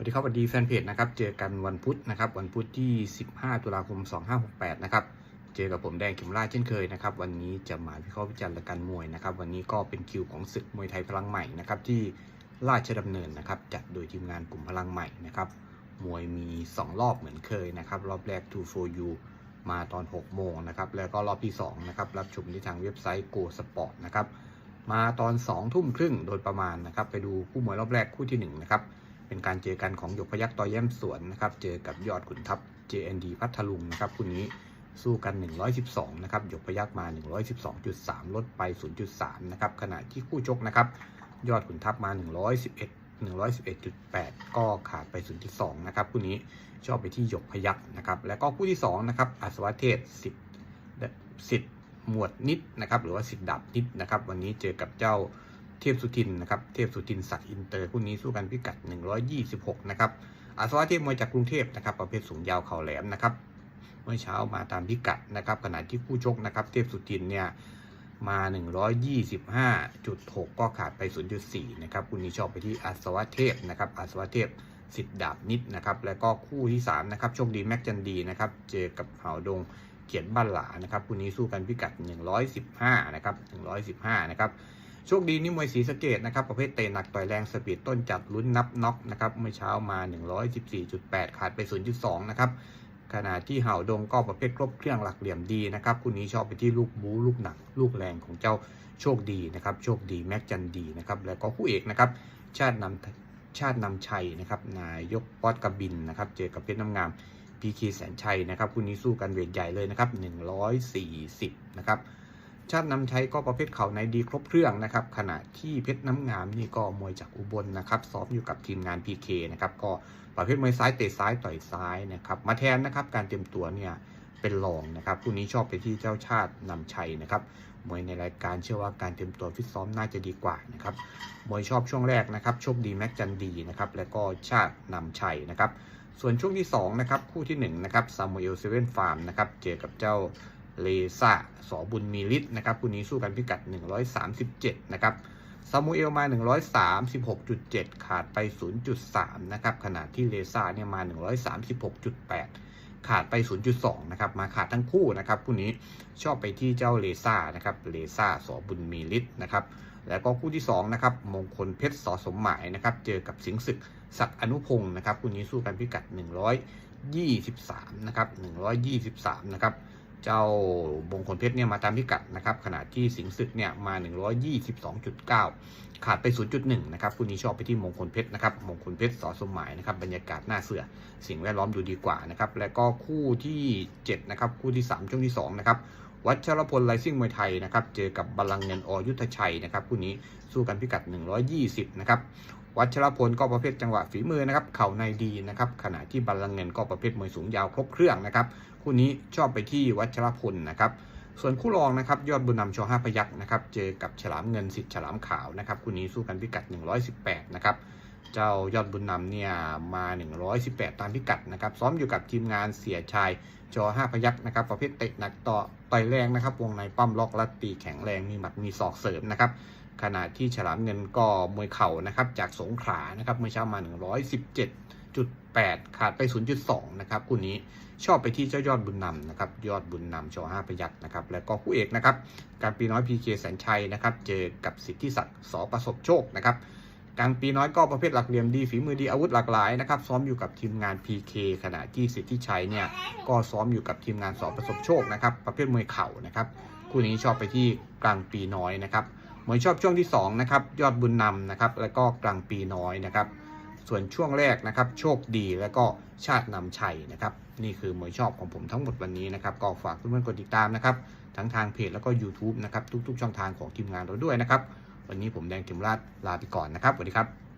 วัสดีครับสวัสดีแฟนเพจนะครับ เจอกันวันพุธนะครับ วันพุธที่ 15 ตุลาคม 2568 นะครับ เจอกับผมแดงเข็มราชเช่นเคยนะครับ วันนี้จะมาวิเคราะห์วิจารณ์ราการมวยนะครับ วันนี้ก็เป็นคิวของศึกมวยไทยพลังใหม่นะครับที่ราชดำเนินนะครับ จัดโดยทีมงานกลุ่มพลังใหม่นะครับ มวยมี 2 รอบเหมือนเคยนะครับ รอบแรก 2 for you มาตอน 6 โมงนะครับ แล้วก็รอบที่ 2 นะครับ รับชมที่ทางเว็บไซต์ Go Sport นะครับ มาตอน 2 ทุ่มครึ่งโดยประมาณนะครับ ไปดูคู่มวยรอบแรกคู่ที่ 1 นะครับ เป็นการเจอกันของหยกพยักต่อแย้มสวนนะครับ เจอกับยอดขุนทัพ JND พัทลุงนะครับคู่นี้สู้กัน 112 นะครับหยกพยักมา 112.3 ลดไป 0.3 นะครับ ขณะที่คู่ชกนะครับ ยอดขุนทัพมา 111 111.8 ก็ขาดไป 0.2 นะครับคู่นี้ชอบไปที่หยกพยักนะครับ แล้วก็คู่ที่2นะครับอัศวเทศสิทธิ์สิทธิ์หมวดนิดนะครับ หรือว่าสิทธิ์ดับนิดนะครับ วันนี้เจอกับเจ้า เทพสุทินนะครับเทพสุทินศักดิ์อินเตอร์คู่นี้สู้กันพิกัด 126 นะครับอาสวะเทพมวยจากกรุงเทพนะครับประเภทสูงยาวเข่าแหลมนะครับเมื่อเช้ามาตามพิกัดนะครับขณะที่คู่ชกนะครับเทพสุทินเนี่ยมา 125.6 ก็ขาดไป 0.4 นะครับคู่นี้ชอบไปที่อาสวะเทพนะครับอาสวะเทพสิทธิ์ดาบนิดนะครับ แล้วก็คู่ที่ 3 นะครับ โชคดีแม็กจันดีนะครับ เจอกับเหาดงเกียรติบ้านหลานะครับ คู่นี้สู้กันพิกัด 115 นะครับ 115 นะครับ โชคดีนี่มวยศรีสเกดนะครับประเภทเตะหนักต่อยแรงสปีดต้นจัดลุ้นนับน็อกนะครับเมื่อเช้ามา 114.8 ขาดไป 0.2 นะครับขณะที่เห่าดงก็ประเภทครบเครื่องหลักเหลี่ยมดีนะครับคู่นี้ชอบไปที่ลูกบูลูกหนัก ลูกแรงของเจ้าโชคดีนะครับโชคดีแม็กจันดีนะครับแล้วก็คู่เอกนะครับชาตินำชาตินำชัยนะครับนายกป๊อตกบินนะครับเจอกับเพชรน้ำงามพีคีแสนชัยนะครับคู่นี้สู้กันเวทใหญ่เลยนะครับ140นะครับ ชาตินำใช้ก็ประเภทเข่าในดีครบเครื่องนะครับ ขณะที่เพชรน้ำงามนี่ก็มวยจากอุบลนะครับซ้อมอยู่กับทีมงาน PK นะครับก็ประเภทมวยซ้ายเตะซ้ายต่อยซ้ายนะครับมาแทนนะครับการเตรียมตัวเนี่ยเป็นรองนะครับคู่นี้ชอบไปที่เจ้าชาตินำชัยนะครับมวยในรายการเชื่อว่าการเตรียมตัวฟิตซ้อมน่าจะดีกว่านะครับมวยชอบช่วงแรกนะครับโชคดีแม็กจันดีนะครับแล้วก็ชาตินำชัยนะครับส่วนช่วงที่2นะครับคู่ที่1นะครับซามูเอลเซเว่นฟาร์มนะครับเจอกับเจ้า เลซ่าสอบุญมีฤทธิ์นะครับคู่นี้สู้กันพิกัด 137 นะครับซามูเอลมา 136.7 ขาดไป 0.3 นะครับ ขณะที่เลซ่าเนี่ยมา 136.8 ขาดไป 0.2 นะครับ มาขาดทั้งคู่นะครับคู่นี้ชอบไปที่เจ้าเลซ่านะครับ เลซ่าสอบุญมีฤทธิ์นะครับ แล้วก็คู่ที่2นะครับ มงคลเพชรสอสมหมายนะครับ เจอกับสิงศึกศักดิ์อนุพงศ์นะครับคู่นี้สู้กันพิกัด 123 นะครับ 123 นะครับ เจ้ามงคลเพชรเนี่ยมาตามพิกัดนะครับขณะที่สิงห์ศึกเนี่ยมา 122.9 ขาดไป 0.1 นะครับคู่นี้ชอบไปที่มงคลเพชรนะครับมงคลเพชรสอสมหมายนะครับบรรยากาศหน้าเสือสิ่งแวดล้อมดูดีกว่านะครับแล้วก็คู่ที่ 7 นะครับ คู่ที่ 3 ช่วงที่ 2 นะครับวัชรพลไลซิ่งมวยไทยนะครับ เจอกับบาลังเงินอยุทธชัยนะครับ คู่นี้สู้กันพิกัด 120 นะครับ วัชรพลก็ประเภทจังหวะฝีมือนะครับ เข่าในดีนะครับ ขณะที่บาลังเงินก็ประเภทมวยสูงยาวครบเครื่องนะครับ คู่นี้ชอบไปที่วัชรพลนะครับ ส่วนคู่รองนะครับ ยอดบุญนำชอห้าพยักษ์นะครับเจอกับฉลามเงินสิทธิ์ฉลามขาวนะครับคู่นี้สู้กันพิกัด 118 นะครับเจ้ายอดบุญนำเนี่ยมา 118 ตามพิกัดนะครับ ซ้อมอยู่กับทีมงานเสียชายจอห้าพยักษ์นะครับ ประเภทเตะหนักต่อ ต่อยแรงนะครับ วงในปั้มล็อกและตีแข็งแรงมีหมัดมีศอกเสริมนะครับ ขณะที่ฉลามเงินก็มวยเข่านะครับ จากสงขลานะครับเมื่อเช้ามา 117.8 ขาดไป 0.2 นะครับคู่นี้ชอบไปที่เจ้ายอดบุญนำนะครับยอดบุญนำชอห้าพยักษ์นะครับแล้วก็คู่เอกนะครับ การปีน้อยพีเคแสนชัยนะครับ เจอกับสิทธิศักดิ์สอประสบโชคนะครับ กลางปีน้อยก็ประเภทหลักเหลี่ยมดีฝีมือดีอาวุธหลากหลายนะครับซ้อมอยู่กับทีมงาน PK ขณะที่สิทธิชัยเนี่ยก็ซ้อมอยู่กับทีมงานสอประสบโชคนะครับประเภทมวยเข่านะครับคู่นี้ชอบไปที่กลางปีน้อยนะครับมวยชอบช่วงที่2นะครับยอดบุญนำนะครับแล้วก็กลางปีน้อยนะครับส่วนช่วงแรกนะครับโชคดีแล้วก็ชาตินำชัยนะครับนี่คือมวยชอบของผมทั้งหมดวันนี้นะครับก็ฝากเพื่อนๆกดติดตามนะครับทั้งทางเพจแล้วก็ YouTube นะครับทุกๆ ช่องทางของทีมงานเราด้วยนะครับ วันนี้ผมแดงเข็มราชลาไปก่อนนะครับสวัสดีครับ